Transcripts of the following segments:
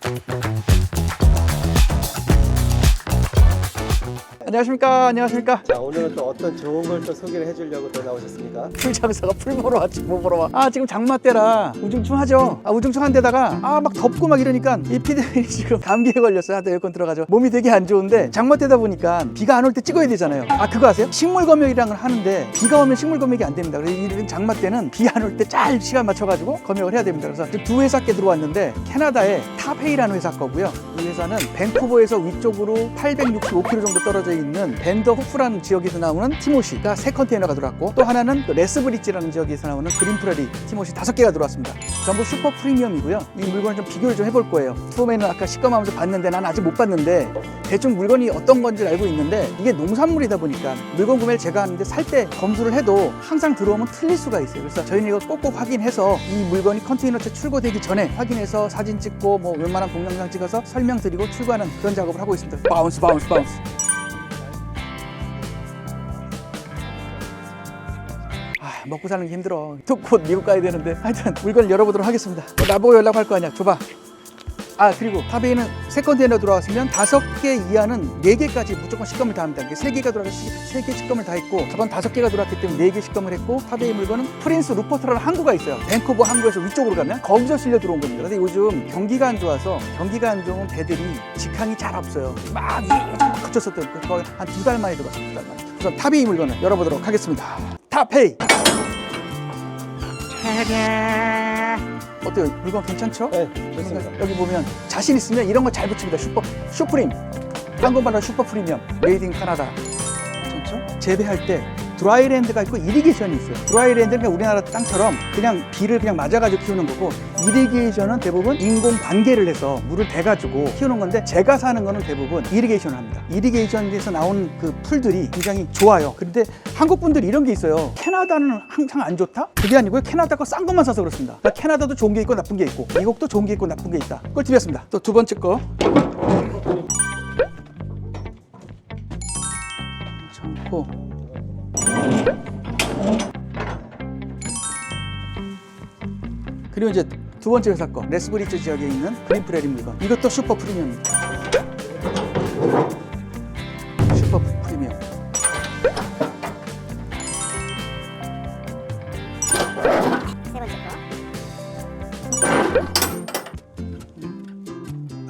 Thank you. 안녕하십니까? 안녕하십니까? 자 오늘은 또 어떤 좋은 걸 또 소개를 해주려고 또 나오셨습니까? 풀 장사가 풀 보러 왔지 뭐 보러 와아 지금 장마 때라 우중충하죠? 아 우중충한 데다가 아 막 덥고 막 이러니까 이 피디님이 지금 감기에 걸렸어요. 하도 에어컨 들어가죠. 몸이 되게 안 좋은데 장마 때다 보니까 비가 안 올 때 찍어야 되잖아요. 아 그거 아세요? 식물 검역이라는 걸 하는데 비가 오면 식물 검역이 안 됩니다. 그래서 이런 장마 때는 비 안 올 때 잘 시간 맞춰가지고 검역을 해야 됩니다. 그래서 두 회사께 들어왔는데 캐나다의 탑헤이라는 회사 거고요. 이 회사는 밴쿠버에서 위쪽으로 865km 정도 떨어져 있는 밴더 후프라는 지역에서 나오는 티모시가 세 컨테이너가 들어왔고 또 하나는 그 레스브리지라는 지역에서 나오는 그린프라리 티모시 다섯 개가 들어왔습니다. 전부 슈퍼 프리미엄이고요. 이 물건을 좀 비교를 좀 해볼 거예요. 처음에는 아까 식검하면서 봤는데 난 아직 못 봤는데 대충 물건이 어떤 건지 알고 있는데 이게 농산물이다 보니까 물건 구매를 제가 하는데 살 때 검수를 해도 항상 들어오면 틀릴 수가 있어요. 그래서 저희는 이거 꼭꼭 확인해서 이 물건이 컨테이너째 출고되기 전에 확인해서 사진 찍고 뭐 웬만한 동영상 찍어서 설명드리고 출고하는 그런 작업을 하고 있습니다. 바운스 바운스 바운스. 먹고 사는 게 힘들어. 또 곧 미국 가야 되는데. 하여튼 물건을 열어보도록 하겠습니다. 어, 나보고 연락할 거 아니야. 줘봐. 아 그리고 탑에이는 세 컨테이너 들어왔으면 다섯 개 이하는 네 개까지 무조건 식검을 다 합니다. 세 개가 들어가서 세개 식검을 다 했고 저번 다섯 개가 들어왔기 때문에 네 개 식검을 했고 탑에이 물건은 프린스 루퍼트라는 항구가 있어요. 밴쿠버 항구에서 위쪽으로 가면 거기서 실려 들어온 겁니다. 근데 요즘 경기가 안 좋아서 경기가 안 좋은 배들이 직항이 잘 없어요. 막 그쳤었던 거의 한두 달 만에 만에. 우선 탑에이 물건을 열어보도록 하겠습니다. 탑에이. 어때요? 물건 괜찮죠? 네 좋습니다. 여기 보면 자신 있으면 이런 거 잘 붙입니다. 슈퍼 슈프림 한국말로 슈퍼 프리미엄 메이드 인 카나다 괜찮죠? 재배할 때 드라이랜드가 있고 이리게이션이 있어요. 드라이랜드는 우리나라 땅처럼 그냥 비를 그냥 맞아가지고 키우는 거고 이리게이션은 대부분 인공 관계를 해서 물을 대가지고 키우는 건데 제가 사는 거는 대부분 이리게이션을 합니다. 이리게이션에서 나온 그 풀들이 굉장히 좋아요. 그런데 한국 분들이 이런 게 있어요. 캐나다는 항상 안 좋다? 그게 아니고요. 캐나다 거 싼 것만 사서 그렇습니다. 그러니까 캐나다도 좋은 게 있고 나쁜 게 있고 미국도 좋은 게 있고 나쁜 게 있다. 꿀팁이었습니다. 또 두 번째 거. 참고 그리고 이제 두 번째 회사 거 레스브리지 지역에 있는 그린프레리 물건 이것도 슈퍼 프리미엄입니다. 슈퍼 프리미엄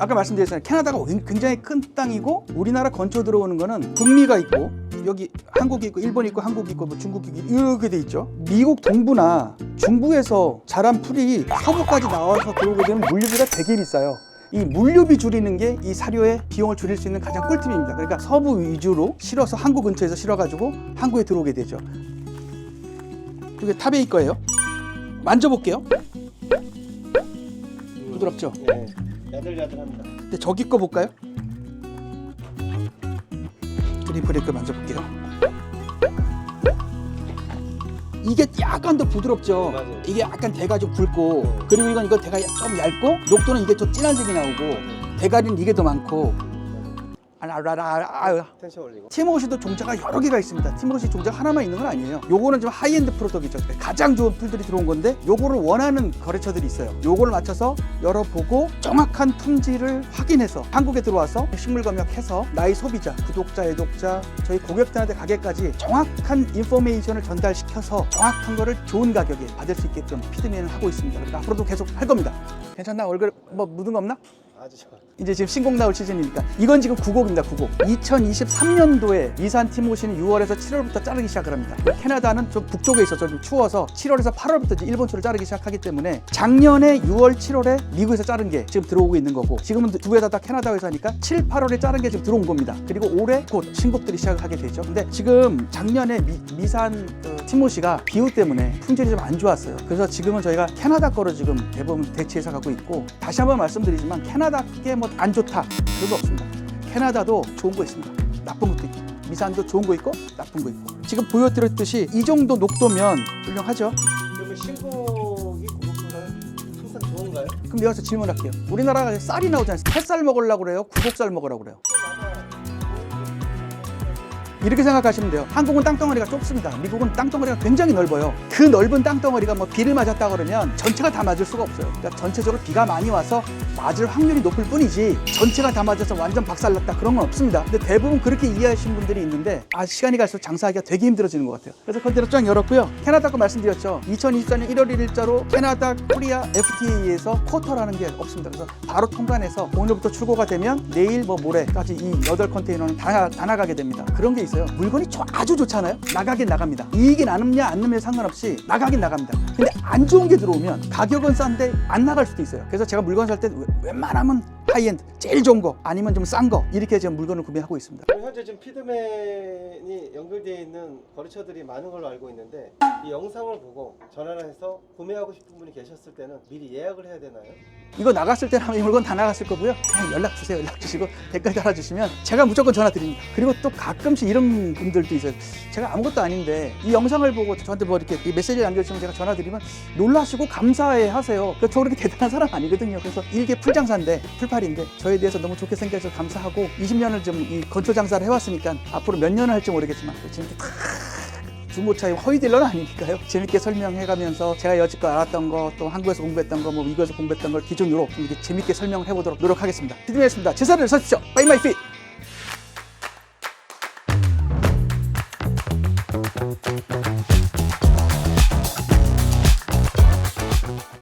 아까 말씀드렸잖아요. 캐나다가 굉장히 큰 땅이고 우리나라 건초 들어오는 거는 북미가 있고 여기 한국이 있고 일본이 있고 한국이 있고 뭐 중국이 있고 이렇게 돼 있죠. 미국 동부나 중부에서 자란 풀이 서부까지 나와서 들어오게 되면 물류비가 되게 비싸요. 이 물류비 줄이는 게 이 사료의 비용을 줄일 수 있는 가장 꿀팁입니다. 그러니까 서부 위주로 실어서 한국 근처에서 실어가지고 한국에 들어오게 되죠. 이게 탑에이 거예요. 만져볼게요. 부드럽죠? 네 야들야들합니다. 근데 저기 거 볼까요? 거 만져볼게요. 이게 약간 더 부드럽죠. 맞아요. 이게 약간 대가 좀 굵고 그리고 이건 이거 대가 좀 얇고 녹도는 이게 좀 진한 색이 나오고 대가리는 이게 더 많고 아라라라 텐션 올리고. 티모시도 종자가 여러 개가 있습니다. 티모시 종자 하나만 있는 건 아니에요. 요거는 좀 하이엔드 프로덕이죠. 가장 좋은 풀들이 들어온 건데 요거를 원하는 거래처들이 있어요. 요거를 맞춰서 열어보고 정확한 품질을 확인해서 한국에 들어와서 식물 검역해서 나의 소비자, 구독자, 애독자, 저희 고객들한테 가게까지 정확한 인포메이션을 전달시켜서 정확한 거를 좋은 가격에 받을 수 있게끔 피드맨을 하고 있습니다. 그래서 앞으로도 계속 할 겁니다. 괜찮나? 얼굴 뭐 묻은 거 없나? 아주 좋아. 이제 지금 신곡 나올 시즌이니까. 이건 지금 9곡입니다 9곡. 2023년도에 이산 티모시는 6월에서 7월부터 자르기 시작을 합니다. 캐나다는 좀 북쪽에 있어서 좀 추워서 7월에서 8월부터 이제 일본 초를 자르기 시작하기 때문에 작년에 6월 7월에 미국에서 자른 게 지금 들어오고 있는 거고 지금은 두 회사 다 캐나다 회사니까 7, 8월에 자른 게 지금 들어온 겁니다. 그리고 올해 곧 신곡들이 시작을 하게 되죠. 근데 지금 작년에 미, 산 어, 티모시가 기후 때문에 품질이 좀 안 좋았어요. 그래서 지금은 저희가 캐나다 거로 지금 대부분 대체해서 가고 있고 다시 한번 말씀드리지만 캐나다 게뭐안 좋다. 그런 거 없습니다. 캐나다도 좋은 거 있습니다. 나쁜 것도 있고 미산도 좋은 거 있고 나쁜 거 있고. 지금 보여드렸듯이 이 정도 녹도면 훌륭하죠? 그러면 신곡이 고급보다는 항상 좋은가요? 그럼 여기서 질문할게요. 우리나라가 쌀이 나오잖아요 햇살 먹으려고 그래요? 구곡살 먹으라고 그래요 이렇게 생각하시면 돼요. 한국은 땅덩어리가 좁습니다. 미국은 땅덩어리가 굉장히 넓어요. 그 넓은 땅덩어리가 뭐 비를 맞았다 그러면 전체가 다 맞을 수가 없어요. 그러니까 전체적으로 비가 많이 와서 맞을 확률이 높을 뿐이지 전체가 다 맞아서 완전 박살났다 그런 건 없습니다. 근데 대부분 그렇게 이해하시는 분들이 있는데 아 시간이 갈수록 장사하기가 되게 힘들어지는 것 같아요. 그래서 컨테이너 쫙 열었고요. 캐나다 거 말씀드렸죠. 2024년 1월 1일자로 캐나다 코리아 FTA에서 쿼터라는 게 없습니다. 그래서 바로 통관해서 오늘부터 출고가 되면 내일 뭐 모레까지 이 여덟 컨테이너는 다, 다 나가게 됩니다. 그런 게 있어요. 물건이 좋- 아주 좋잖아요. 나가긴 나갑니다. 이익이 나느냐 안 나느냐 상관없이 나가긴 나갑니다. 근데 안 좋은 게 들어오면 가격은 싼데 안 나갈 수도 있어요. 그래서 제가 물건 살 때 웬만하면 하이엔드 제일 좋은 거 아니면 좀 싼 거 이렇게 지금 물건을 구매하고 있습니다. 현재 지금 피드맨이 연결되어 있는 거래처들이 많은 걸로 알고 있는데 이 영상을 보고 전화를 해서 구매하고 싶은 분이 계셨을 때는 미리 예약을 해야 되나요? 이거 나갔을 때는 아마 이 물건 다 나갔을 거고요. 그냥 연락 주세요. 연락 주시고 댓글 달아주시면 제가 무조건 전화 드립니다. 그리고 또 가끔씩 이런 분들도 있어요. 제가 아무것도 아닌데 이 영상을 보고 저한테 뭐 이렇게 이 메시지를 남겨주시면 제가 전화 드리면 놀라시고 감사해 하세요. 그저 그렇게 대단한 사람 아니거든요. 그래서 이게 풀장사인데 풀팔 인데 저에 대해서 너무 좋게 생겨서 감사하고 20년을 좀 이 건초 장사를 해왔으니까 앞으로 몇 년을 할지 모르겠지만 재밌게 탁 중고차의 허위 딜러는 아니니까요. 재밌게 설명해가면서 제가 여지껏 알았던 거, 또 한국에서 공부했던 거, 뭐 미국에서 공부했던 걸 기준으로 좀 이렇게 재밌게 설명을 해보도록 노력하겠습니다. 피드맨이었습니다. 제사를 서십시오. 바이 마이 피.